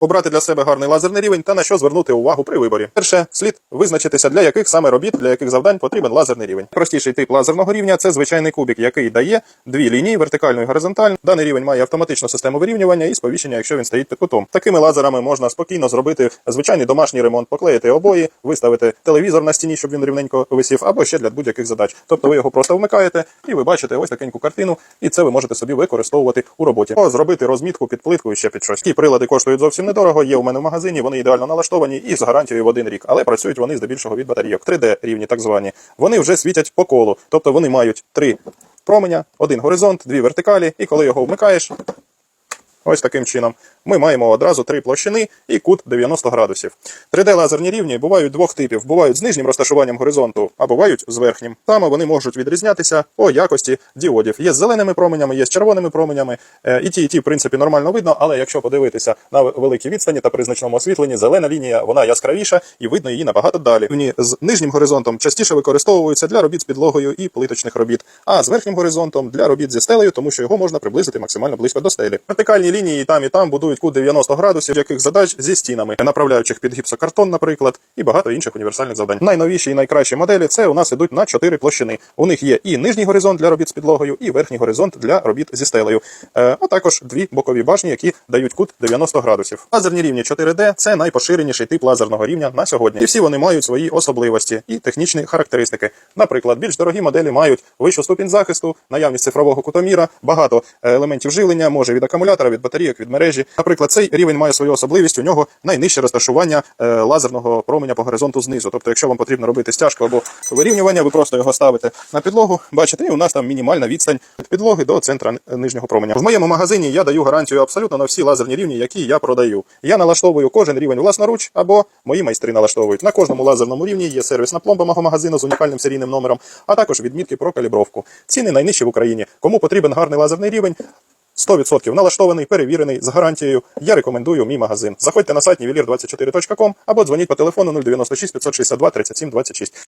Обрати для себе гарний лазерний рівень та на що звернути увагу при виборі. Перше, слід визначитися, для яких саме робіт, для яких завдань потрібен лазерний рівень. Простіший тип лазерного рівня це звичайний кубик, який дає дві лінії вертикальну і горизонтальну. Даний рівень має автоматичну систему вирівнювання і сповіщення, якщо він стоїть під кутом. Такими лазерами можна спокійно зробити звичайний домашній ремонт, поклеїти обої, виставити телевізор на стіні, щоб він рівненько висів, або ще для будь-яких задач. Тобто ви його просто вмикаєте і ви бачите ось такеньку картину, і це ви можете собі використовувати у роботі. О, зробити розмітку під плитку і ще під щось. Ті прилади коштують зовсім недорого. Є у мене в магазині, вони ідеально налаштовані і з гарантією в один рік, але працюють вони здебільшого від батарійок. 3D рівні, так звані. Вони вже світять по колу, тобто вони мають три променя, один горизонт, дві вертикалі, і коли його вмикаєш. Ось таким чином. Ми маємо одразу три площини і кут 90 градусів. 3D-лазерні рівні бувають двох типів: бувають з нижнім розташуванням горизонту, а бувають з верхнім. Саме вони можуть відрізнятися по якості діодів. Є з зеленими променями, є з червоними променями. Е, І ті, і ті, в принципі, нормально видно, але якщо подивитися на великій відстані та при значному освітленні, зелена лінія вона яскравіша і видно її набагато далі. Вони з нижнім горизонтом частіше використовуються для робіт з підлогою і плиточних робіт, а з верхнім горизонтом для робіт зі стелею, тому що його можна приблизити максимально близько до стелі. Вертикальні лінії і там і там будують кут 90 градусів, яких задач зі стінами, направляючих під гіпсокартон, наприклад, і багато інших універсальних завдань. Найновіші і найкращі моделі це у нас ідуть на 4 площини. У них є і нижній горизонт для робіт з підлогою, і верхній горизонт для робіт зі стелею, е, а також дві бокові башні, які дають кут 90 градусів. Лазерні рівні 4D – це найпоширеніший тип лазерного рівня на сьогодні. І всі вони мають свої особливості і технічні характеристики. Наприклад, більш дорогі моделі мають вищу ступінь захисту, наявність цифрового кутоміра, багато е, елементів живлення, може від акумулятора, від батарійок, від мережі. Наприклад, цей рівень має свою особливість. У нього найнижче розташування е, лазерного променя по горизонту знизу. Тобто, якщо вам потрібно робити стяжку або вирівнювання, ви просто його ставите на підлогу. Бачите, і у нас там мінімальна відстань від підлоги до центра нижнього променя. В моєму магазині я даю гарантію абсолютно на всі лазерні рівні, які я продаю. Я налаштовую кожен рівень власноруч або мої майстри налаштовують. На кожному лазерному рівні є сервісна пломба мого магазину з унікальним серійним номером, а також відмітки про калібровку. Ціни найнижчі в Україні. Кому потрібен гарний лазерний рівень, 100% налаштований, перевірений з гарантією. Я рекомендую мій магазин. Заходьте на сайт nivelir24.com або дзвоніть по телефону 096 562 37 26.